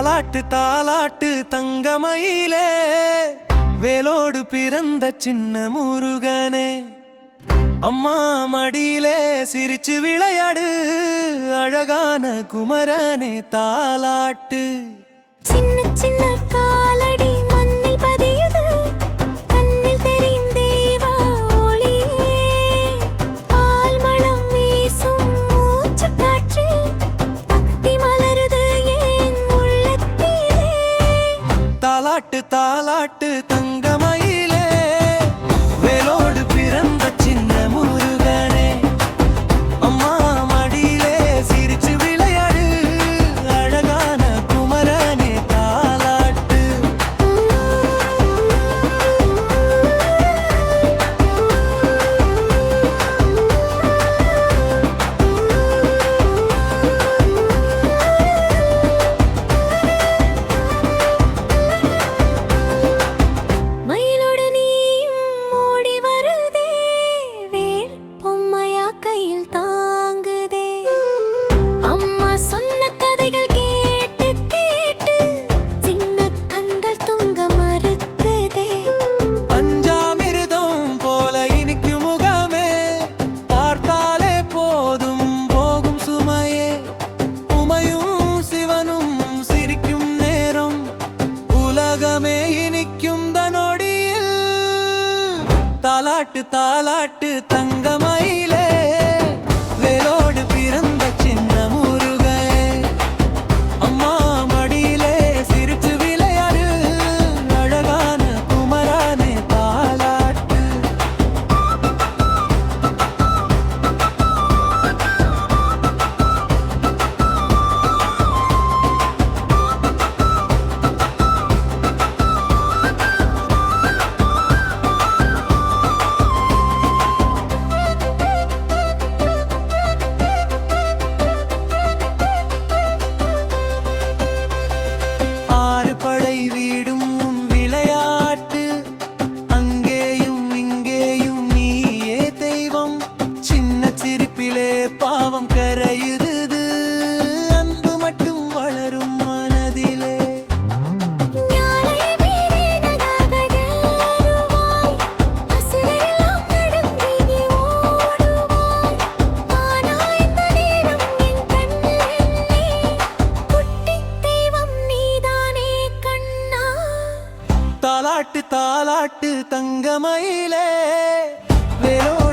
தாலாட்டு தாலாட்டு தங்கமயிலே வேலோடு பிறந்த சின்ன முருகனே. அம்மா மடியிலே சிரிச்சு விளையாடு அழகான குமரனே தாலாட்டு சின்ன சின்ன தாலாட்டு தாலாட்டு தங்க தாலாட்டு தாலாட்டு தங்கமயிலே வேலோ தாலாட்டு தாலாட்டு தங்கமயிலே. வெறும்